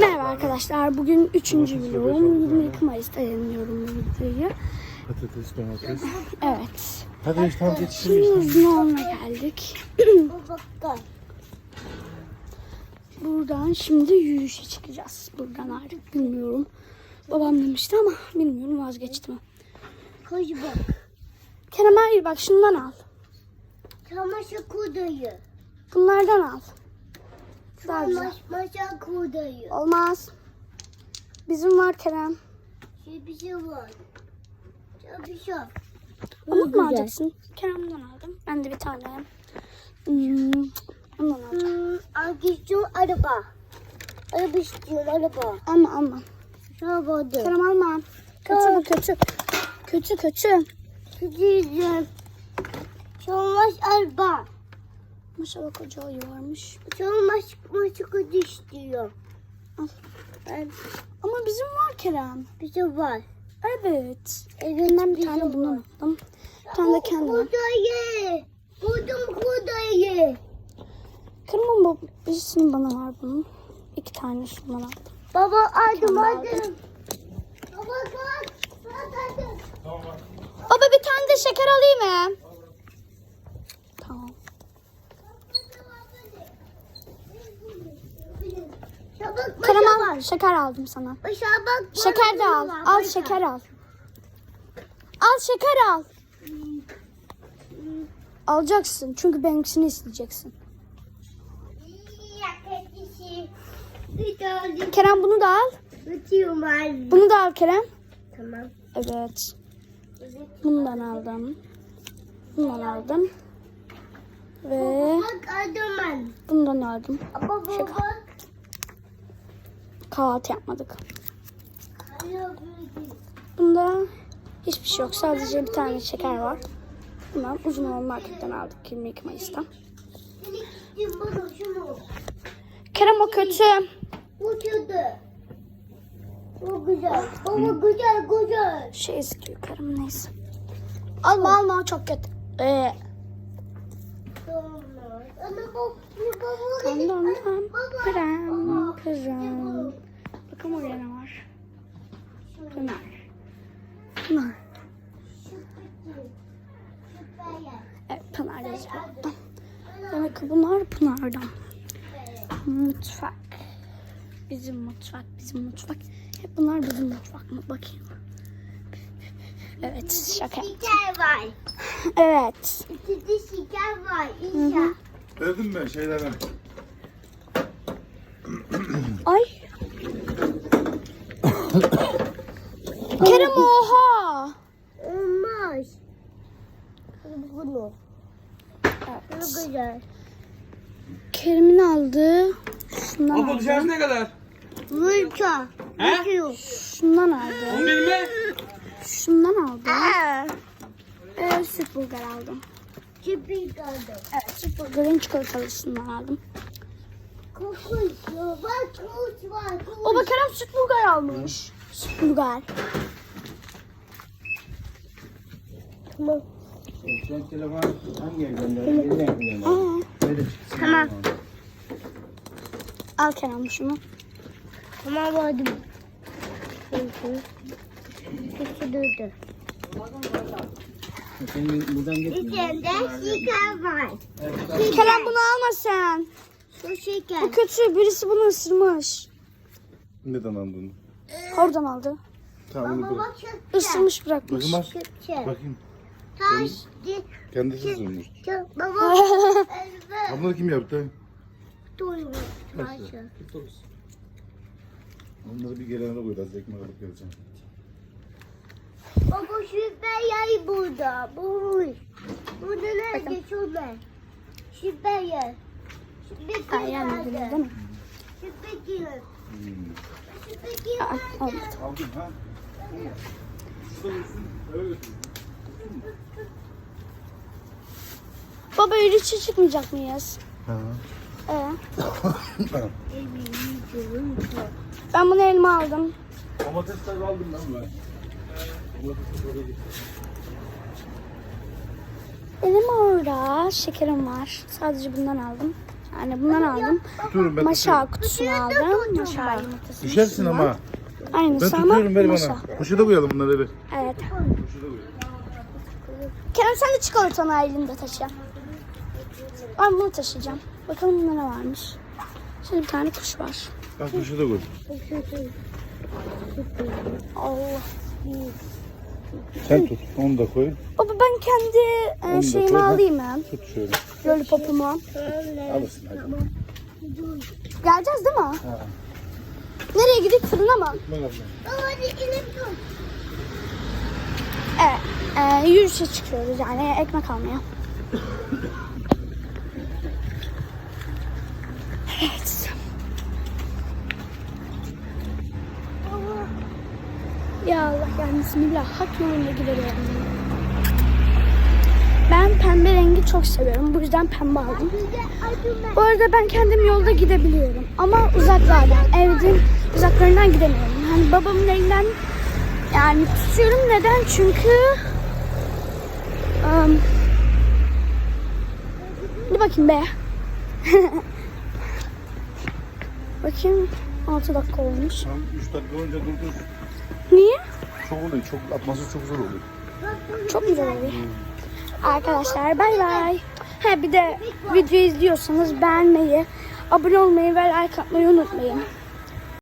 Merhaba arkadaşlar. Bugün 3. vlogum. 22 Mayıs'ta yayınlıyorum bu videoyu. Patates, domates. Evet. Hadi işte tam Şimdi yetiştirmiş. uzun olma geldik. Buradan şimdi yürüyüşe çıkacağız. Buradan artık bilmiyorum. Babam demişti ama bilmiyorum vazgeçtim. Koş bak. Kerem hayır bak şundan al. Çamaşır kudayı. Bunlardan al. Daha güzel. Çamaşır kudayı. Olmaz. Bizim var Kerem. Şey bir şey var. Şey bir şey. Onu mu alacaksın? Kerem'den aldım. Ben de bir tane. Hmm, ondan alacağım. Hmm, araba. Araba istiyorum araba. Alma alma. Araba. Kerem alma. Kötü bu kötü. Kötü kötü. Gideceğim. Çamaşır araba. Maşallah koca ayı varmış. Çamaşır çamaşır kudu istiyor. Al. Ben Ama bizim var Kerem. şey var. Evet. Evet Ben bir tane bundan aldım. Bir tane de kendime. Kudayı. Buldum kudayı. Kerem ama birisini bana ver bunun. İki tane şundan aldım. Baba aldım aldım. Baba kalk. Kalk aldım. Baba bir tane de şeker alayım mı? Tamam. Çabuk Bak. Şeker aldım sana. Başa bak. Şeker de al. var, Al şeker al. Al şeker al. Alacaksın çünkü benimkisini isteyeceksin. Kerem bunu da al. Bunu da al Kerem. Tamam. Evet. Bundan aldım. Bundan aldım. Ve bundan aldım. Bak. Kahvaltı yapmadık. Bunda hiçbir şey yok. Sadece bir tane şeker var. Bundan uzun olan marketten aldık 22 Mayıs'ta. Seni gittim bana şunu. Kerem o kötü. Uçurdu. Çok güzel. Baba güzel güzel. Şey istiyor Kerem neyse. Alma alma çok kötü. Ee. Baba. Krem, krem. Bakın oraya ne var. Pınar. Pınar. Evet Pınar yazıyor. Demek ki bunlar Pınar'dan. Mutfak. Bizim mutfak, bizim mutfak. Hep bunlar bizim mutfak mı? Bakayım. Evet, şaka. Şeker var. Evet. İçinde şeker var. İnşallah. Verdim ben şeylerden. Ay. Kerem oha. Olmaz. Bunu. Evet. Çok güzel. Kerem'in aldığı şundan aldı. dışarısı ne kadar? Vurca. He? Şundan aldı. On benim mi? Şundan aldım. Ee, süt burger aldım. Çipi kaldı. Evet süt burgerin çikolatalısından aldım. Kokuyor. Bak kuş var. O bak Kerem süt burger almış. Burger. Tamam. Sen telefon hangi evden verdin? Tamam. al Kerem şunu. Tamam vardım. Sesi duydu. Sen buradan gitme. İçinde şeker var. Kerem bunu alma sen. Şu şeker. Bu kötü. Birisi bunu ısırmış. Neden aldın? Oradan aldı. Tamam koy. şeker. Isırmış bırakmış. Bakın bak. Bakayım. Taş. di- Kendisi. Çok- Baba. Abla kim yaptı? Duymuş. Onları bir gelene koy. Az ekmek alıp geleceğim. Baba şüphe yay burada. Bulmuş. Burada nerede şüphe? Şüphe yay. Şüphe Ay yani nerede? değil mi? Nerede? aldım. Aldın ha? Baba yürüyüşe çıkmayacak mıyız? Ha. Ee, ben bunu elma aldım. Domatesler aldım ben. Gitti. Benim orada şekerim var. Sadece bundan aldım. Yani bundan aldım. Tutuyorum ben Maşa tutuyorum. kutusunu aldım. Maşa yumurtası. Düşersin ama. Aynısı Ben ama tutuyorum ver maşa. bana. Poşete koyalım bunları ver. Evet. Poşete koyalım. Kerem sen de çikolatanı elinde taşı. Ben bunu taşıyacağım. Bakalım bunda ne varmış. Şöyle bir tane kuş var. Bak poşete koy. Allah. Sen tut. Onu da koy. Baba ben kendi e, Onu da şeyimi koy, ha. alayım ben. Tut şöyle. Lollipopumu. Alırsın hadi. Geleceğiz değil mi? Nereye gidip fırına mı? Evet. E, yürüyüşe çıkıyoruz yani ekmek almaya. Evet. Ya Allah ya bismillah hak yolunda gidelim. Ben pembe rengi çok seviyorum. Bu yüzden pembe aldım. Bu arada ben kendim yolda gidebiliyorum. Ama uzaklardan, evin uzaklarından gidemiyorum. Hani babamın elinden yani tutuyorum. Neden? Çünkü um, bir bakayım be. bakayım 6 dakika olmuş. Tam 3 dakika önce durdur. Niye? Çok oluyor. Çok atması çok zor oluyor. Çok güzel oluyor. Arkadaşlar bay bay. Ha bir de video izliyorsanız beğenmeyi, abone olmayı ve like atmayı unutmayın.